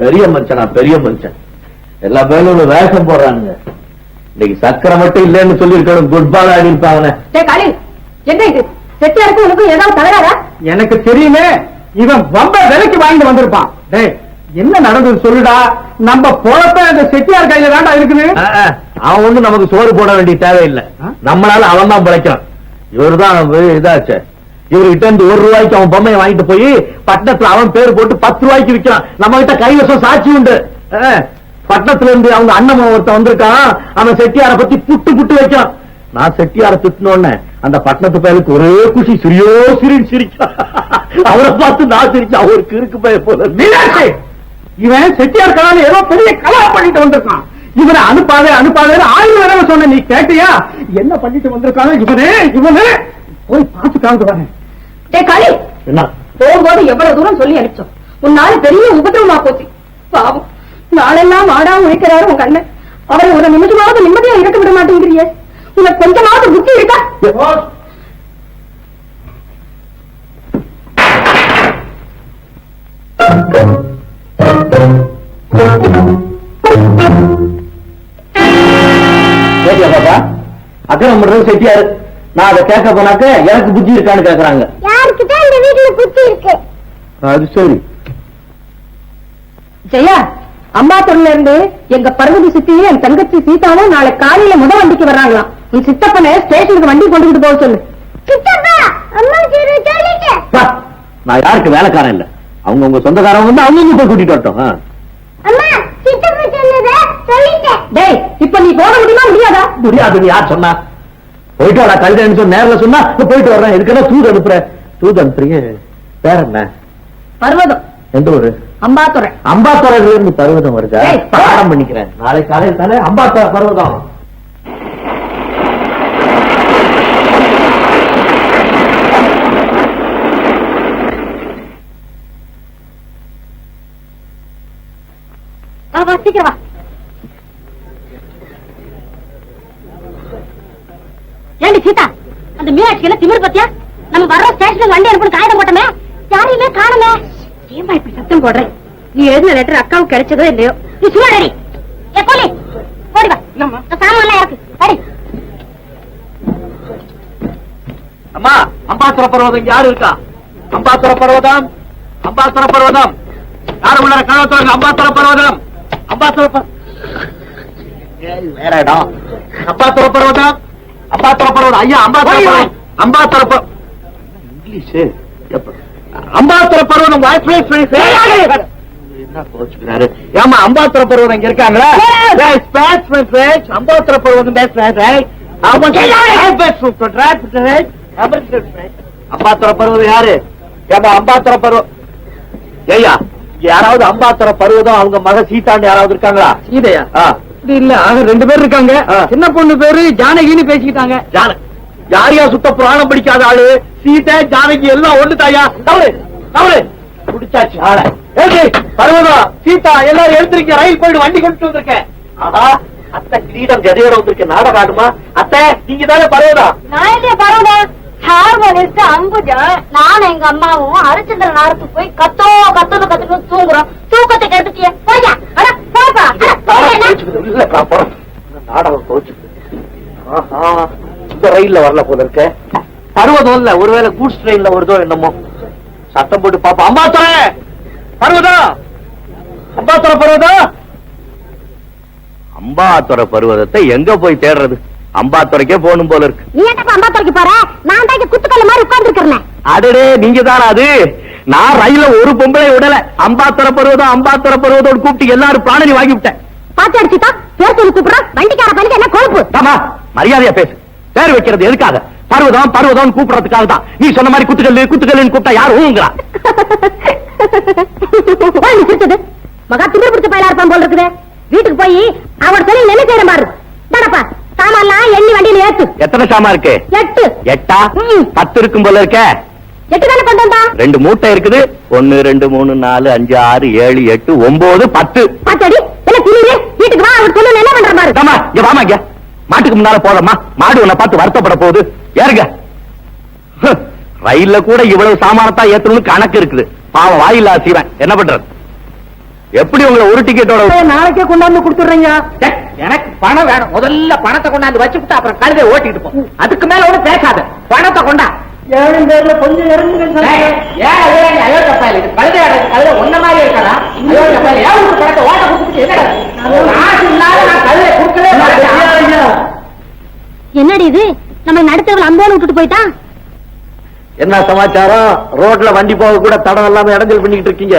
பெரிய மனுஷனா பெரிய மனுஷன். எல்லா பேரும் ஒரு வேஷம் போடுறானுங்க. இன்னைக்கு சக்கரை மட்டும் இல்லைன்னு சொல்லி இருக்கணும் குட் பால் ஆடி இருப்பாங்க டேய் காளி என்ன இது? செட்டியாருக்கு உனக்கும் ஏதாவது தகராறா? எனக்கு தெரியுமே. இவன் ரொம்ப விலைக்கு வாங்கிட்டு வந்திருப்பான். டேய் என்ன நடந்தது சொல்லுடா? நம்ம பொழப்ப அந்த செட்டியார் கையில தாண்டா இருக்குது அவன் ஒண்ணும் நமக்கு சோறு போட வேண்டிய தேவையில்லை? நம்மளால அவன் தான் பிழைக்கிறான். இவர் தான் இதாச்சு. இவர்கிட்ட இருந்து ஒரு ரூபாய்க்கு அவன் பொம்மையை வாங்கிட்டு போய் பட்டணத்துல அவன் பேர் போட்டு பத்து ரூபாய்க்கு விற்கிறான் நம்ம கிட்ட கைவசம் சாட்சி உண்டு. பட்டணத்துல இருந்து அவங்க அண்ணன் ஒருத்தன் வந்திருக்கான். அவன் செட்டியார பத்தி புட்டு புட்டு வைக்கிறான். நான் செட்டியார திட்டினோடனே அந்த பட்டணத்து பயலுக்கு ஒரே குஷி சிரியோ சிரின்னு சிரிச்சான் அவரை பார்த்து நான் சிரிச்சேன். அவருக்கு இருக்கு பய போல இவன் செட்டியார் கலால ஏதோ பெரிய கலா பண்ணிட்டு வந்திருக்கான். இவனை அனுப்பாதே அனுப்பாதே ஆயிரம் தடவை சொன்ன நீ கேட்டியா? என்ன பண்ணிட்டு வந்திருக்கானோ இவனே இவனே! போய் பார்த்து காந்து வரேன். டேய் காளி. என்ன? போகும்போது எவ்வளவு தூரம் சொல்லி அனுப்பிச்சோம். உன்னால பெரிய உபதிரவமா போச்சு. பாவம். நாளெல்லாம் மாடா உழைக்கிறாரு உங்க அண்ணன் அவரை ஒரு நிமிஷமாவது நிம்மதியா இருக்க விட மாட்டேங்கிறியே. உனக்கு கொஞ்சமாவது புத்தி இருக்கா? பாப்பா? பண்றது செட்டியாரு. நான் அதை கேட்க போனாக்க எனக்கு புத்தி இருக்கான்னு கேக்குறாங்க யாருக்குதான் இந்த வீட்டுல புத்தி இருக்கு. அது சரி. ஜெயா அம்பாத்தூர்ல இருந்து எங்க பர்வதி சித்தியும் என் தங்கச்சி சீதாவும் நாளை காலையில முத வண்டிக்கு வர்றாங்களாம். உன் சித்தப்பனை ஸ்டேஷனுக்கு வண்டி கொண்டுகிட்டு போக சொல்லு. சித்தப்பா அம்மா சரி சொல்லிட்டு. பா, நான் யாருக்கு வேலைக்காரன் இல்ல. அவங்க உங்க சொந்தக்காரங்க வந்து அவங்க போய் கூட்டிட்டு வரட்டும் டேய் இப்ப நீ போக முடியுமா முடியாதா? முடியாதுன்னு யார் சொன்னா? போயிட்டு வரா கழுதைன்னு சொன்ன நேர்ல சொன்னா போயிட்டு வர்றேன். இதுக்கெல்லாம் தூது அனுப்புற தூது அனுப்புறீங்க. பேர் என்ன பர்வதம். எந்த ஊரு? அம்பாத்துறை. அம்பாத்துறையில இருந்து பர்வதம் வருதா. பாடம் பண்ணிக்கிறேன். நாளை காலையில் தானே அம்பாத்துறை பர்வதம். சீக்கிரம் ஏண்டி சீதா அந்த மீனாட்சியில திமிர் பத்தியா? நம்ம வர்ற ஸ்டேஷனுக்கு வண்டி அனுப்பி காகிதம் போட்டோமே? யாரையுமே காணுமே ஏன்பா இப்படி சத்தம் போடுறேன் நீ எழுதின லெட்டர் அக்காவுக்கு கிடைச்சதோ இல்லையோ? நீ சும்மா டடி ஏ கோலி ஓடி வா. சாமான் எல்லாம் இருக்கு அடி அம்மா அம்பாசுர பர்வதம் யாரு இருக்கா? அம்பாசுர பர்வதம்? அம்பாசுர பர்வதம். யாரு உள்ள கழகத்துல அம்பாசுர பர்வதம். அம்பாசுர வேற இடம். அம்பாசுர பர்வதம். அம்பாசுர பர்வதம். ஐயா அம்பாசுர அம்பாசுர இங்கிலீஷ்? அம்பாசுர என்ன கோச்சுக்கிறாரு? ஏமா அம்பாசுர பர்வதம் இங்க இருக்காங்களா? அம்பாசுர பர்வதம் பேசுறேன் அம்பாத்துற பருவதம் யாரு? ஏமா அம்பாத்துற பருவம் இங்க யாராவது அம்பாத்துற பருவதம் அவங்க மக சீதாண்டு யாராவது இருக்காங்களா? சீதையா? இல்ல ரெண்டு பேர் இருக்காங்க. சின்ன பொண்ணு பேரு ஜானகின்னு பேசிக்கிட்டாங்க. யாரு யாரையா சுத்த புராணம் படிக்காத ஆளு? சீதை ஜானகி எல்லாம் ஒண்ணு தாயா? தவறு தவறு. குடிச்சாச்சு ஆள. ஏடி பருவதம் சீதா எல்லாரும் எழுந்திருக்க ரயில் போயிடு வண்டி கொண்டு வந்திருக்கேன். ஆஹா அத்தை கிரீடம் ஜதையோட வந்திருக்க நாடகம் ஆடுமா அத்தை நீங்க தானே பருவதம் நான் பரவாயில்ல ஹார்மோனிஸ்ட் அம்புஜா நானும் எங்க அம்மாவும் ஹரிச்சந்திர நாரத்துக்கு போய் கத்தோ கத்தோன்னு கத்துட்டு தூங்குறோம். தூக்கத்தை கெடுத்துட்டியே. போய்யா அட போப்பா நாடகம் கோச்சுக்குது. ஆஹா, இந்த ரயில்ல வரல போல இருக்க. பருவதம் இல்ல ஒருவேளை கூட்ஸ் ட்ரெயின்ல வருதோ என்னமோ. சத்தம் போட்டு பாப்போம் அம்பாத்துறை! பருவதம் அம்பாத்துறை பருவதம் அம்பாத்துறை பருவதத்தை எங்க போய் தேடுறது? அம்பாத்துறைக்கே போகணும் போல இருக்கு. நீ என்னப்பா அம்பாத்துறைக்கு போற? நான் தான் இங்க குத்துக்கல்ல மாதிரி உட்கார்ந்து அடடே நீங்க தானே அது? நான் ரயில்ல ஒரு பொம்பளை விடல. அம்பாத்துறை பருவதம் அம்பாத்துறை பருவதோடு கூப்பிட்டு எல்லாரும் பிராணி வாங்கி விட்டேன். பாத்து அடிச்சுட்டா? பேர் சொல்லி கூப்பிடுறோம் வண்டிக்கார பணிக்கு என்ன கொழுப்பு? மரியாதையா பேசு. பேர் வைக்கிறது எதுக்காக? பருவதம் பருவதம் கூப்பிடுறதுக்காக தான். நீ சொன்ன மாதிரி குத்துக்கல்லு குத்துக்கல்லுன்னு கூப்பிட்டா யார் ஊங்குறா? மகா திமிர் பிடிச்ச பயலா இருப்பான் போல இருக்குது. வீட்டுக்கு போய் அவன் சொல்லி என்ன செய்யற பாரு. தானப்பா சாமான்லாம் எண்ணி வண்டியில ஏத்து. எத்தனை சாமா இருக்கு? எட்டு. எட்டா. பத்து இருக்கும் போல இருக்க. எட்டு தானே கொண்டு வந்தா ரெண்டு மூட்டை இருக்குது. ஒன்னு ரெண்டு மூணு நாலு அஞ்சு ஆறு ஏழு எட்டு ஒன்பது பத்து. பாத்தடி. என்ன திமிரு? வீட்டுக்கு வா அவர் சொல்லு என்ன பண்ற பாரு. இங்க வாமா இங்க. மாட்டுக்கு முன்னால போதம்மா மாடு உன்னை பார்த்து வருத்தப்பட போகுது. ஏறுங்க ரயில்ல கூட இவ்வளவு சாமானத்தா ஏத்தணும்னு கணக்கு இருக்குது. பாவம் வாயில்லா சீவன். என்ன பண்றது? எப்படி உங்களை ஒரு டிக்கெட்டோட நாளைக்கே கொண்டாந்து கொடுத்துடுறீங்க. டேய், எனக்கு பணம் வேணும். முதல்ல பணத்தை கொண்டாந்து வச்சுக்கிட்டு அப்புறம் கழுதை ஓட்டிட்டு போ. அதுக்கு மேல ஒண்ணு பேசாத. பணத்தை கொண்டா. கொஞ்சம் இறங்குங்க டேய், ஏன் அயோத்தி- அயோத்தி பயல் இது? கழுதை அடக்கு, கழுதை உன்ன மாதிரி இருக்காதா? அயோத்தி பயல், ஏன் உனக்கு பணத்தை ஓட்ட கொடுத்துட்டு என்னடா? காசு இல்லாத நான் கழுதை கொடுக்கவே மாட்டேன். என்னடி இது நம்ம நடுத்தவர்கள் அம்போன்னு விட்டுட்டு போயிட்டான் என்ன சமாச்சாரம்? ரோட்ல வண்டி போக கூட தடம் இல்லாம இடைஞ்சல் பண்ணிட்டு இருக்கீங்க.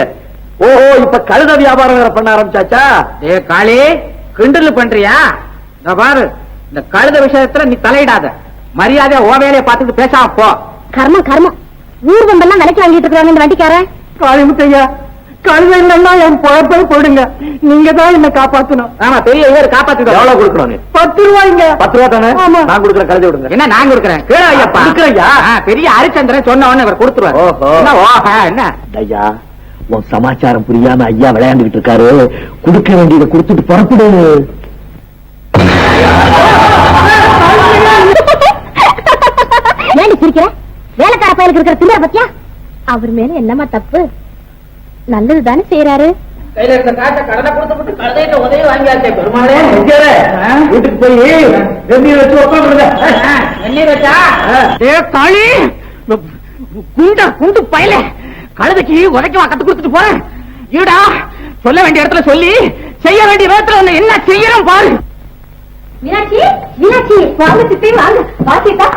ஓஹோ இப்ப கழுத வியாபாரம் வேற பண்ண ஆரம்பிச்சாச்சா? ஏ காளி கிண்டல் பண்றியா? இந்த பாரு இந்த கழுத விஷயத்துல நீ தலையிடாத. மரியாதையா ஓ வேலையை பார்த்துட்டு பேசாம போ. கர்மம் கர்மம். ஊர் வம்பெல்லாம் விலைக்கு வாங்கிட்டு இருக்கிறாங்க இந்த வண்டிக்காரன். காளிமுத்தையா கழுத இல்லைன்னா என் பொழப்பை போடுங்க. நீங்க தான் என்ன காப்பாத்தணும். ஆமா பெரிய இவர் எவ்வளவு கொடுக்கணும் பத்து ரூபாய்ங்க. பத்து ரூபா தானே? ஆமா. நான் கொடுக்குற கழுதை விடுங்க. என்ன நான் கொடுக்குறேன்? கீழே ஐயப்பா. கொடுக்குறேன்யா. ஆ, பெரிய ஹரிச்சந்திரன் சொன்ன உடனே இவர் கொடுத்துருவாரு. ஓஹோ. என்ன ஓஹோ என்ன? ஐயா உன் சமாச்சாரம் புரியாம ஐயா விளையாண்டுகிட்டு இருக்காரு. கொடுக்க வேண்டியதை கொடுத்துட்டு புறப்படு ஏண்டி சிரிக்கிற? வேலைக்கார பயலுக்கு இருக்கிற திமிர பத்தியா? அவர் மேல என்னமா தப்பு? நல்லது தானே செய்யறாரு கையில இருக்க காசை கடனை கொடுத்து கழுதையிட்ட உதவி வாங்கியாச்சே பெருமாளே. வீட்டுக்கு போய் வெந்நீர் வச்சு உட்காந்துருங்க வெந்நீர் வச்சா? ஏ காளி குண்ட குண்டு பயல கழுதைக்கு உதைக்கவா கத்து கொடுத்துட்டு போறேன். ஈடா சொல்ல வேண்டிய இடத்துல சொல்லி செய்ய வேண்டிய இடத்துல உன்னை என்ன செய்யறோம் பாரு. மீனாட்சி மீனாட்சி வாங்க சித்தி வாங்க. வாசிட்டா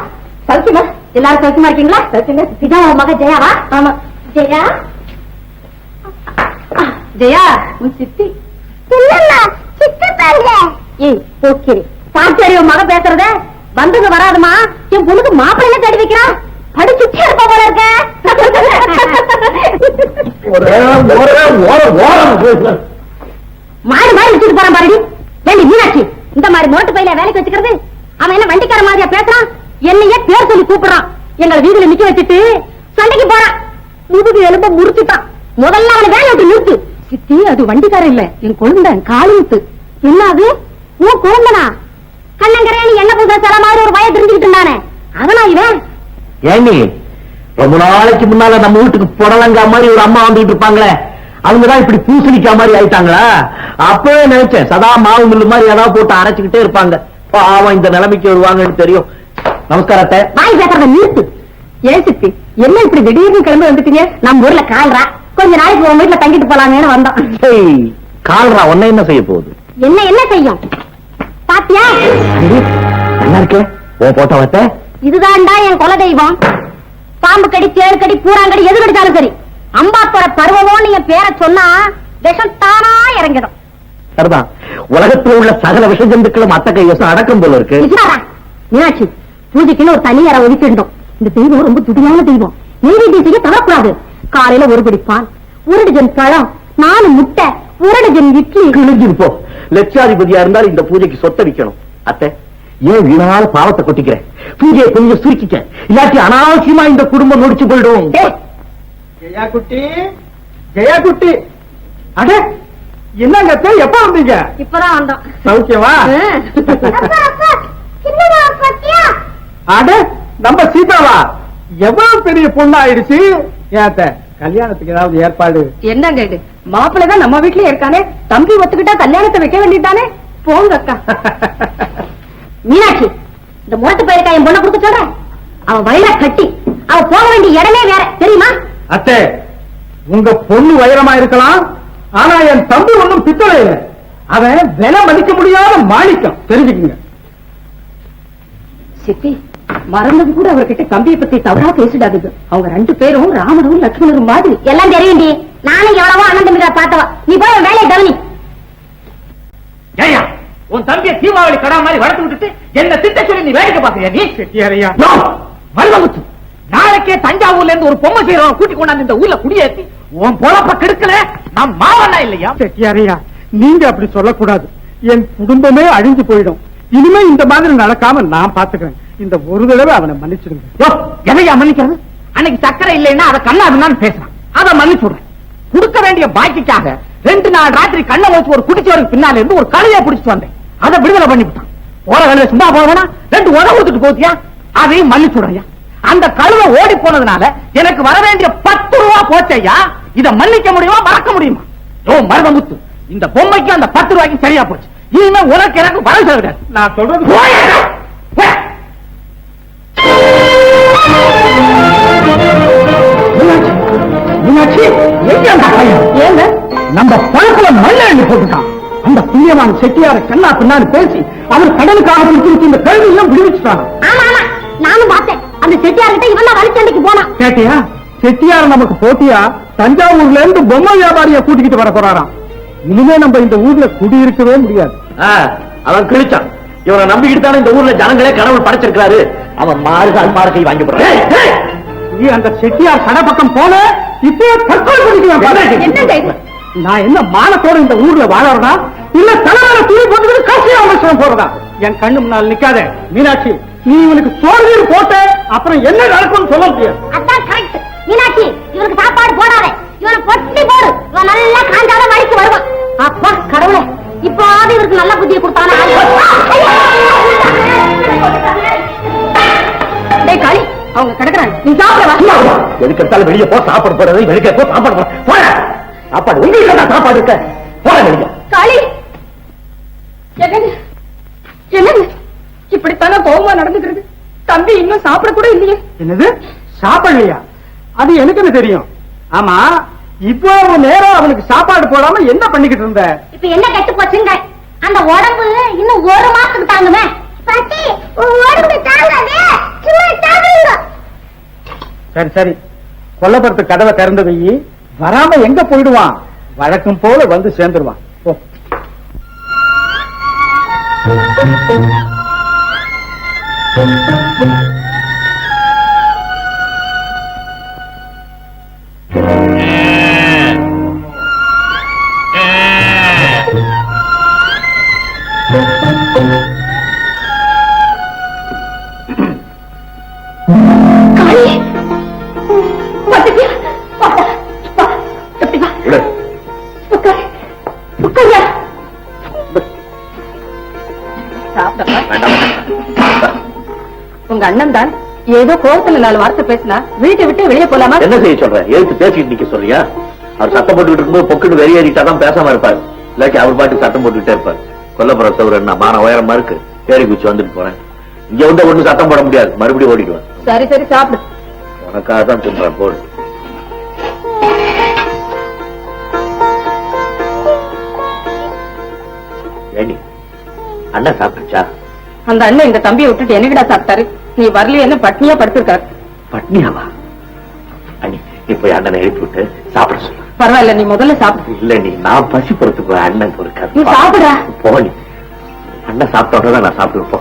சௌக்கியமா? எல்லாரும் சௌக்கியமா இருக்கீங்களா? சௌக்கியமா? இதான் மக ஜெயாவா? ஆமா. ஜெயா? ஜெயா உன் சித்தி. இல்லல்ல சித்தி பாருங்க. ஏய் போக்கிரி பாத்தியாரி உன் மக பேசுறத? வந்தது வராதுமா என் பொண்ணுக்கு மாப்பிள்ளை தேடி வைக்கிறா. படிச்சுட்டே இருப்பா போல இருக்க. மாடு மாடு வச்சுட்டு போறான் பாருடி. ஏண்டி மீனாட்சி இந்த மாதிரி மோட்டு பையில வேலைக்கு வச்சுக்கிறது? அவன் என்ன வண்டிக்கார மாதிரியா பேசுறான்? என்னையே பேர் சொல்லி கூப்பிடுறான். எங்களை வீதியில நிக்க வச்சுட்டு சண்டைக்கு போறான். முதுகு எலும்ப முறிச்சுட்டான். முதல்ல அவனை வேலை விட்டு நிறுத்து. சித்தி அது வண்டிக்காரன் இல்ல. என் குழந்தை காளிமுத்து என்ன அது உன் குழந்தனா? கண்ணங்கரையானி என்ன புதுசா சில மாதிரி ஒரு வய தெரிஞ்சுக்கிட்டு இருந்தானே? அவனா இவன்? ஏண்டி? ரொம்ப நாளைக்கு முன்னால நம்ம வீட்டுக்கு புடலங்கா மாதிரி ஒரு அம்மா வந்துட்டு இருப்பாங்களே. அவங்கதான் இப்படி பூசணிக்கா மாதிரி ஆயிட்டாங்களா? அப்பவே நினைச்சேன் சதா மாவு மில்லு மாதிரி ஏதாவது போட்டு அரைச்சுக்கிட்டே இருப்பாங்க. பாவம் இந்த நிலைமைக்கு வருவாங்கன்னு தெரியும். நமஸ்காரத்தை வாய் பேசுறத நிறுத்து ஏன் சித்தி என்ன இப்படி திடீர்னு கிளம்பி வந்துட்டீங்க? நம்ம ஊர்ல கால்ரா. கொஞ்ச நாளைக்கு உன் வீட்டுல தங்கிட்டு போலாமேன்னு வந்தோம். கால்ரா உன்னை என்ன செய்ய போகுது? என்ன என்ன செய்யும்? பாத்தியா? நல்லா இருக்கே? ஓ போட்டோ வத்த இதுதான்டா என் குல தெய்வம் பாம்பு கடி தேள் கடி பூராங்கடி எது கடிச்சாலும் சரி. அம்பாத்தோட பருவமோன்னு என் பேரை சொன்னா விஷம் தானா இறங்கிடும். சரிதான். உலகத்துல உள்ள சகல விஷ ஜந்துக்களும் அத்த கைவசம் அடக்கம் போல இருக்கு? மீனாட்சி பூஜைக்குன்னு ஒரு தனி அறை ஒதுக்கிட்டோம் இந்த தெய்வம் ரொம்ப துடியான தெய்வம். நெய்வேத்தியம் செய்ய தவறக்கூடாது. காலையில ஒரு படி பால் ஒரு டஜன் பழம் நாலு முட்டை ஒரு டஜன் இட்லி. கிழிஞ்சிருப்போ லட்சாதிபதியா இருந்தால் இந்த பூஜைக்கு சொத்த விக்கணும் அத்தை ஏன் வீணால பாவத்தை கொட்டிக்கிறேன்? பூஜையை கொஞ்சம் சுருக்கிக்க. இல்லாட்டி அனாவசியமா இந்த குடும்பம் முடிச்சு போயிடும். ஜெயா குட்டி ஜெயா குட்டி. அட என்னங்க அத்தை, எப்ப வந்தீங்க? இப்பதான் வந்தோம். சௌக்கியமா? அட நம்ம சீதாவா? எவ்வளவு பெரிய பொண்ணு ஆயிடுச்சு ஏத்த கல்யாணத்துக்கு ஏதாவது ஏற்பாடு? என்னங்க இது? மாப்பிள்ளை தான் நம்ம வீட்லயே இருக்கானே? தம்பி ஒத்துக்கிட்டா கல்யாணத்தை வைக்க வேண்டியதானே போங்க அக்கா. மீனாட்சி இந்த முரட்டு பயிருக்கா என் பொண்ணை கொடுக்க சொல்றேன். அவன் வயிற கட்டி அவ போக வேண்டிய இடமே வேற. தெரியுமா? அத்தை உங்க பொண்ணு வைரமா இருக்கலாம் ஆனா என் தம்பி ஒண்ணும் பித்தளை இல்லை அவன் விலை மதிக்க முடியாத மாணிக்கம். தெரிஞ்சுக்குங்க. சித்தி மறந்தது கூட அவர்கிட்ட தம்பியை பத்தி தவறா பேசிடாதீங்க. அவங்க ரெண்டு பேரும் ராமனும் லட்சுமணரும் மாதிரி. எல்லாம் தெரியும்டி. நானும் எவ்வளவோ அண்ணன் தம்பிகளை பார்த்தவா. நீ போய் வேலையை கவனி. ஏயா உன் தம்பியை தீபாவளி கடா மாதிரி வளர்த்து விட்டுட்டு என்ன திட்ட சொல்லி நீ வேடிக்கை பாக்குறியா நீ? செட்டியாரையா மருதமுத்து. நாளைக்கே தஞ்சாவூர்ல இருந்து ஒரு பொம்மை செய்யறவன் கூட்டி கொண்டாந்து இந்த ஊர்ல குடியேத்தி. உன் பொழப்ப கெடுக்கல நான் மாவனா இல்லையா? செட்டியாரையா நீங்க அப்படி சொல்லக்கூடாது. என் குடும்பமே அழிஞ்சு போயிடும். இனிமே இந்த மாதிரி நடக்காம நான் பாத்துக்கிறேன் இந்த ஒரு தடவை அவனை மன்னிச்சிடுங்க. எதையா மன்னிக்கிறது? அன்னைக்கு சக்கரை இல்லைன்னா அதை கண்ணாதுன்னு பேசுறான். அதை மன்னிச்சுடுறேன். கொடுக்க வேண்டிய பாக்கிக்காக ரெண்டு நாள் ராத்திரி கண்ணை வச்சு ஒரு குடிச்சவருக்கு பின்னால இருந்து ஒரு கழுதைய பிடிச்சிட்டு வந்தேன். அதை விடுதலை பண்ணி விட்டான் போற கழுதை சும்மா போவேனா ரெண்டு உத கொடுத்துட்டு போத்தியா? அதையும் மன்னிச்சுடுறையா அந்த கழுதை ஓடி போனதுனால எனக்கு வர வேண்டிய பத்து ரூபா போச்சையா? இதை மன்னிக்க முடியுமா? மறக்க முடியுமா? ஓ மருதமுத்து இந்த பொம்மைக்கு அந்த பத்து ரூபாய்க்கு சரியா போச்சு. இனிமே உனக்கு எனக்கு வர சொல்லுங்க நான் சொல்றது நம்ம பழத்துல மண்ண எண்ணி போட்டுட்டான். அந்த புண்ணியவான் செட்டியார கண்ணா பின்னாடி பேசி அவர் கடனுக்காக கொடுத்து இந்த கல்வியெல்லாம் விடுவிச்சுட்டான். ஆமா ஆமா. நானும் பார்த்தேன். அந்த செட்டியார்கிட்ட இவன் வழிச்சண்டைக்கு போனான். கேட்டியா? செட்டியார் நமக்கு போட்டியா? தஞ்சாவூர்ல இருந்து பொம்மை வியாபாரிய கூட்டிக்கிட்டு வர போறாராம். இனிமே நம்ம இந்த ஊர்ல குடியிருக்கவே முடியாது. அவன் கிழிச்சான். இவனை நம்பிக்கிட்டு தானே இந்த ஊர்ல ஜனங்களே கடவுள் படைச்சிருக்காரு அவன் மாறுகால் மாறுகை வாங்கி போறான். நீ அந்த செட்டியார் கடை பக்கம் போன இப்பயே தற்கொலை பண்ணிக்கலாம்? நான் என்ன மானத்தோட இந்த ஊர்ல வாழறதா? இல்ல தலைவர துணி போட்டுக்கிட்டு காசி அவசரம் போறதா என் கண்ணு முன்னால் நிக்காத. மீனாட்சி நீ இவனுக்கு சோறு போட்ட அப்புறம் என்ன நடக்கும்னு சொல்ல முடியாது. அதான் கரெக்ட் மீனாட்சி இவனுக்கு சாப்பாடு போடாத. இவனை பொட்டி போடு. இவன் நல்லா காஞ்சாலும் வழிக்கு வருவான். அப்பா கடவுளே இப்போது இவருக்கு நல்ல புத்தியை கொடுத்தானா? டேய் காளி அவங்க கிடக்குறாங்க. நீ சாப்பிட வா. எதுக்கு எடுத்தாலும் வெளியே போ சாப்பாடு போறது வெளியே போ சாப்பாடு போ போட. சாப்பாடு உங்களுக்கு தான் சாப்பாடு இருக்க போட வெளியே காளி! என்னங்க என்னங்க இப்படித்தானே கோபமா நடந்துக்கிறது? தம்பி இன்னும் சாப்பிட கூட இல்லையே. என்னது? சாப்பிடலையா? அது எனக்குன்னு தெரியும். ஆமா இவ்வளவு நேரம் அவனுக்கு சாப்பாடு போடாம என்ன பண்ணிக்கிட்டு இருந்த? இப்ப என்ன கெட்டு போச்சுங்க? அந்த உடம்பு இன்னும் ஒரு மாசத்துக்கு தாங்குமே. பாட்டி உடம்பு தாங்காதே. சரி சரி. கொல்லப்புறத்து கதவை திறந்து வை. வராம எங்க போயிடுவான்? வழக்கம் போல வந்து சேர்ந்துருவான். போ. உங்க அண்ணன் தான் ஏதோ கோவத்துல நாலு வார்த்தை பேசினா வீட்டை விட்டு வெளியே போலாமா? என்ன செய்ய சொல்ற? எதுக்கு பேசிட்டு நிக்க சொல்றியா? அவர் சத்தம் போட்டுக்கிட்டு இருக்கும்போது பொக்குன்னு வெளியேறிட்டாதான் பேசாம இருப்பாரு. இல்லாட்டி அவர் பாட்டுக்கு சத்தம் போட்டுக்கிட்டே இருப்பார். கொல்லப்புற சவுர் என்ன மான உயரமா இருக்கு? ஏறி குச்சி வந்துட்டு போறேன். இங்க வந்து ஒண்ணு சத்தம் போட முடியாது. மறுபடியும் ஓடிடுவேன். சரி சரி சாப்பிடு. உனக்காக தான் சொல்றேன் போடு. அண்ணன் சாப்பிட்டுச்சா? அந்த அண்ணன் இந்த தம்பியை விட்டுட்டு என்னகிட்ட சாப்பிட்டாரு? நீ வரலையேன்னு பட்னியா படுத்திருக்காரு பட்னியாவா? அண்ணி நீ போய் அண்ணனை எழுப்பி விட்டு சாப்பிட சொல்லு. பரவாயில்ல நீ முதல்ல சாப்பிடு. இல்ல நீ நான் பசி பொறுத்துக்கு அண்ணன் ஒரு நீ சாப்பிடுடா. போ நீ. அண்ணன் சாப்பிட்டோட நான் சாப்பிட்டு போ.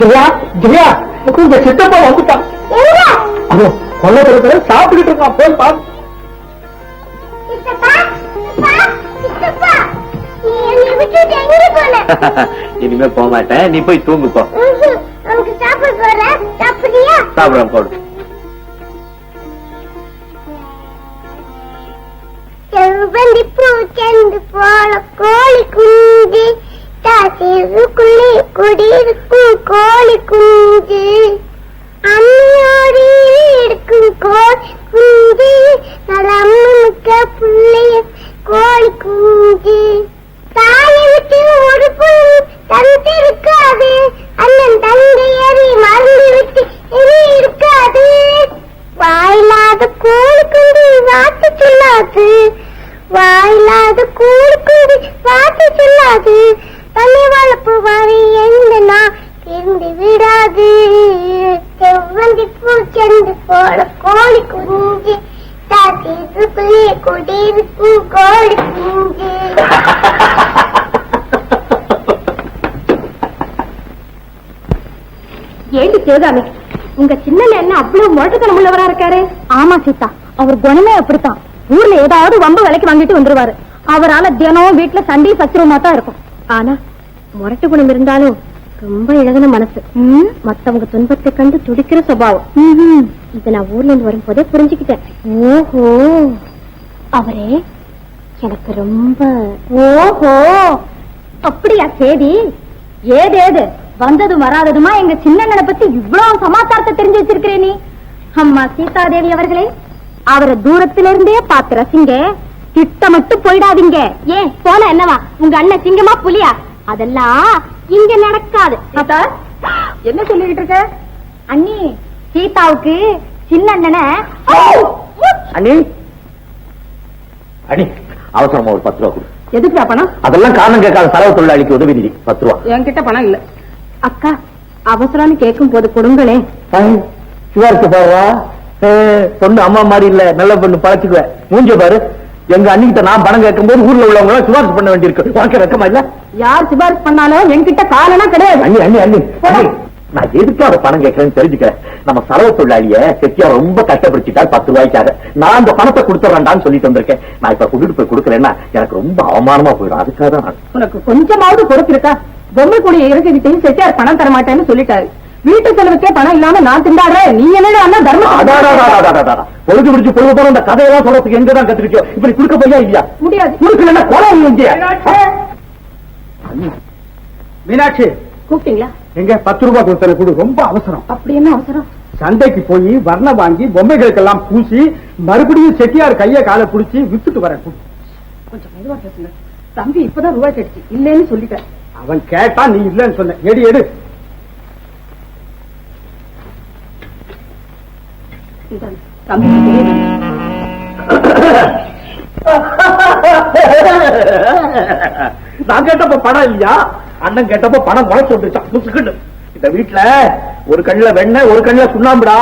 ஜெயா ஜெயா உங்க சித்தப்பா வந்துட்டான். அதோ கொல்லப்புறத்துல சாப்பிட்டுட்டு இருக்கான் போய் பாத்து இனிமே போக மாட்டேன். நீ போய் தூங்கு போ சாப்பிடுறேன் போடு. செவ்வந்தி பூ செண்டு போல கோழி குஞ்சு. தாசிருக்குள்ளே குடியிருக்கும் கோழி குஞ்சு. அம்மையோடு இருக்கும் கோழி குஞ்சு. நல்ல அம்மனுக்க பிள்ளைய கோழி குஞ்சு. தாயை ஒரு புல் தந்திருக்காது. அண்ணன் தங்கையறி மறந்து இனி இருக்காது. வாயில்லாத கோழி குண்டு வாத்து சொல்லாது. வாயில்லாத கோழி குண்டு வாத்து சொல்லாது. தன்னை வளர்ப்பு வரை எந்த நான் திருந்து விடாது செவ்வந்தி பூ சென்று போல கோழி குஞ்சு தாத்திருக்குள்ளே குடியிருக்கும் கோழி குஞ்சு ஏண்டி சிவகாமி உங்க சின்ன என்ன அவ்வளவு முழக்கத்தனம் உள்ளவரா இருக்காரு? ஆமா சீதா அவர் குணமே அப்படித்தான். ஊர்ல ஏதாவது வம்பு விலைக்கு வாங்கிட்டு வந்துருவாரு. அவரால தினம் வீட்டுல சண்டை சச்சுரமா தான் இருக்கும். ஆனா முரட்டு குணம் இருந்தாலும் ரொம்ப இழகுன மனசு. மத்தவங்க துன்பத்தை கண்டு துடிக்கிற சுபாவம். இத நான் ஊர்ல இருந்து வரும்போதே புரிஞ்சுக்கிட்டேன். ஓஹோ. அவரே எனக்கு ரொம்ப ஓஹோ. அப்படியா சேதி ஏது ஏது வந்ததும் வராததுமா? எங்க சின்னண்ணனை பத்தி இவ்வளவு சமாச்சாரத்தை தெரிஞ்சு வச்சிருக்கிறே நீ. அம்மா சீதாதேவி அவர்களே அவரை தூரத்திலிருந்தே பார்த்து ரசிங்க. கிட்ட மட்டும் போயிடாதீங்க. ஏன் போனா என்னவா? உங்க அண்ணன் சிங்கமா புலியா? அதெல்லாம் இங்க நடக்காது. என்ன சொல்லிக்கிட்டு இருக்க? அண்ணி சீதாவுக்கு சின்ன அண்ணனை அண்ணி! அண்ணி அவசரமா ஒரு பத்து ரூபா கொடு. எதுக்குடா பணம்? அதெல்லாம் காரணம் கேட்காத செலவு தொழிலாளிக்கு உதவி நிதி. பத்து ரூபா. என்கிட்ட பணம் இல்ல. அக்கா அவசரம்னு கேட்கும் போது கொடுங்களே சிவாரிச்சு பாருவா பொண்ணு அம்மா மாதிரி இல்ல நல்ல பொண்ணு பழச்சுக்குவேன் மூஞ்ச பாரு. எங்க அண்ணிக்கிட்ட நான் பணம் கேட்கும் போது ஊர்ல உள்ளவங்க எல்லாம் சிபாரிசு பண்ண வேண்டியிருக்கு. உனக்கு வெக்கமா இல்ல? யார் சிபாரிசு பண்ணாலும் என்கிட்ட காலனா கிடையாது. அண்ணி அண்ணி அண்ணி நான் எதுக்காக பணம் கேட்கறேன்னு தெரிஞ்சுக்கிறேன். நம்ம சரவ தொழிலாளிய செட்டியா ரொம்ப கஷ்டப்படுத்திட்டார் பத்து ரூபாய்க்காக. நான் அந்த பணத்தை கொடுத்துறேன்டான்னு சொல்லிட்டு வந்திருக்கேன். நான் இப்ப கொண்டுட்டு போய் கொடுக்கறேன்னா எனக்கு ரொம்ப அவமானமா போயிடும். அதுக்காக தான். உனக்கு கொஞ்சமாவது பொறுப்பு இருக்கா? பொம்மை கூடிய இருக்கிட்டையும் செட்டியார் பணம் தர மாட்டேன்னு சொல்லிட்டாரு. வீட்டு செலவுக்கே பணம் இல்லாம நான் திண்டாடுறேன் நீ என்ன அண்ணா தர்மம். பொழுது பிடிச்சு பொழுது போற இந்த கதையெல்லாம் சொல்றதுக்கு எங்கதான் கத்துக்கிட்டியோ? இப்படி குடுக்க போயா இல்லையா? முடியாது. குடுக்கலன்னா கொலை மீனாட்சி. கூப்பிட்டீங்களா? எங்க? பத்து ரூபாய் கொடுத்தல கொடு. ரொம்ப அவசரம். அப்படி என்ன அவசரம்? சந்தைக்கு போய் வர்ணம் வாங்கி பொம்மைகளுக்கெல்லாம் பூசி மறுபடியும் செட்டியார் கைய காலை புடிச்சு வித்துட்டு வரேன். கொஞ்சம் மெதுவா பேசுங்க. தம்பி இப்பதான் ரூபாய் கிடைச்சு இல்லைன்னு சொல்லிட்டேன். அவன் கேட்டா நீ இல்லைன்னு சொன்ன எடு எடு இந்தாங்க. தம்பி நான் கேட்டப்ப பணம் இல்லையா? அண்ணன் கேட்டப்ப பணம் முளைச்சு வந்துருச்சான் முசுக்குன்னு இந்த வீட்டுல ஒரு கண்ணுல வெண்ணெய் ஒரு கண்ணுல சுண்ணாம்புடா.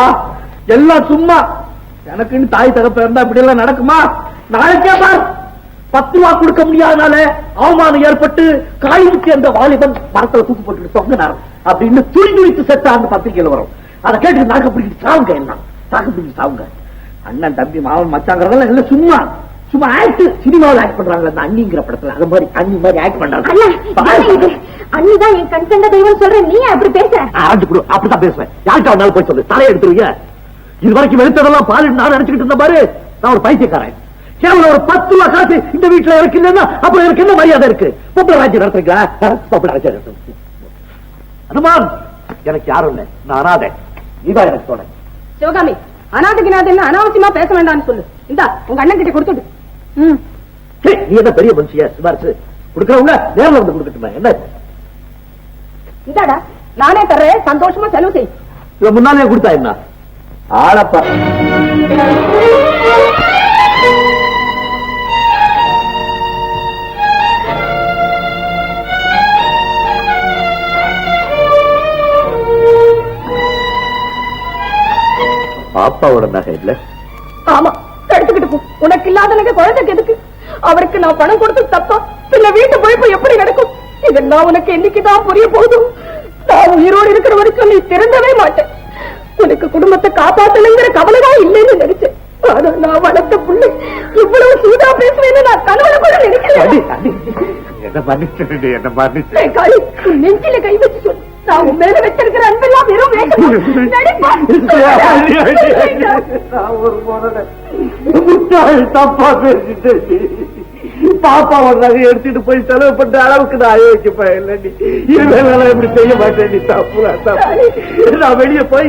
எல்லாம் சும்மா. எனக்குன்னு தாய் தகப்ப இருந்தா இப்படி எல்லாம் நடக்குமா? நாளைக்கே பார். பத்து ரூபா கொடுக்க முடியாதனால அவமானம் ஏற்பட்டு காய்வுக்கு அந்த வாலிபன் மரத்துல தூக்கு போட்டு தொங்கினார் அப்படின்னு துணி துணித்து செத்த அந்த பத்திரிகையில வரும். அதை கேட்டு நாக்க பிடிக்கிட்டு சாவுங்க என்ன தாக்கு பிடிச்சி சாவுங்க. அண்ணன் தம்பி மாவன் மச்சாங்கிறதெல்லாம் எல்லாம் சும்மா சும்மா ஆக்ட் சினிமாவில் ஆக்ட் பண்றாங்க அந்த அண்ணிங்கிற படத்துல. அது மாதிரி அண்ணி மாதிரி ஆக்ட் அண்ணா பண்றாங்க இது அண்ணிதான் என் கண் கண்ட தெய்வம் சொல்றேன் நீ அப்படி பேசுற? ஆண்டு கொடு. அப்படிதான் பேசுவேன். யார்கிட்ட வந்தாலும் போய் சொல்லு. தலையை எடுத்துருவீங்க இது வரைக்கும் வெளுத்ததெல்லாம் பால் நான் நினைச்சுக்கிட்டு இருந்த பாரு. நான் ஒரு பைத்தியக்காரன். கேவலம் ஒரு பத்து ரூபா காசு இந்த வீட்டுல இருக்கு இல்லைன்னா அப்புறம் எனக்கு என்ன மரியாதை இருக்கு? பொம்பளை ராஜ்யம் நடத்துறீங்களா? பொம்பளை ராஜ்யம் நடத்துறீங்க அனுமான் எனக்கு யாரும் இல்லை. நான் அனாதை. நீதான் எனக்கு தோணை சிவகாமி அனாதைக்கு நாதன் அனாவசியமா பேச வேண்டாம்னு சொல்லு. இந்தா உங்க அண்ணன் கிட்ட கொடுத்துடு ம். சரி, நீ என்ன பெரிய மனுஷியா சிபாரிசு? கொடுக்கறவங்க நேர்ல வந்து கொடுக்கட்டுமா என்ன? இந்தாடா நானே தர்றேன். சந்தோஷமா செலவு செய். முன்னாலே கொடுத்தா என்ன? ஆளப்பா. பாப்பாவோட நகை இல்ல? ஆமா எடுத்துக்கிட்டு போ. உனக்கு இல்லாத எனக்கு குழந்தைக்கு எதுக்கு? அவருக்கு நான் பணம் கொடுத்து தப்பா? பின்ன வீட்டு போய் எப்படி நடக்கும்? இதெல்லாம் உனக்கு என்னைக்குதான் புரிய போதும் நான் உயிரோடு இருக்கிற வரைக்கும் நீ திறந்தவே மாட்டேன். உனக்கு குடும்பத்தை காப்பாத்தணுங்கிற கவலைதான் இல்லைன்னு நினைச்சேன். ஆனா நான் வளர்த்த புள்ளை. இவ்வளவு சூடா பேசுவேன்னு நான் கனவுல கூட அடி. என்ன மன்னிச்சிடு என்ன மன்னிச்சு நெஞ்சில கை வச்சு சொல்லு நான் உன் மேல வச்சிருக்கிற அன்பெல்லாம் வெறும் முட்டாள் தப்பா பேசிட்டேன். பாப்பா நகை எடுத்துட்டு போய் செலவு பண்ற அளவுக்கு நான் இவன் இப்படி செய்ய மாட்டேன் தப்பு தப்பு நான் வெளியே போய்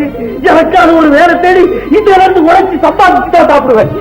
எனக்கான ஒரு வேலை தேடி இதுல இருந்து உழைச்சி சம்பாதிச்சு தான் சாப்பிடுவேன்.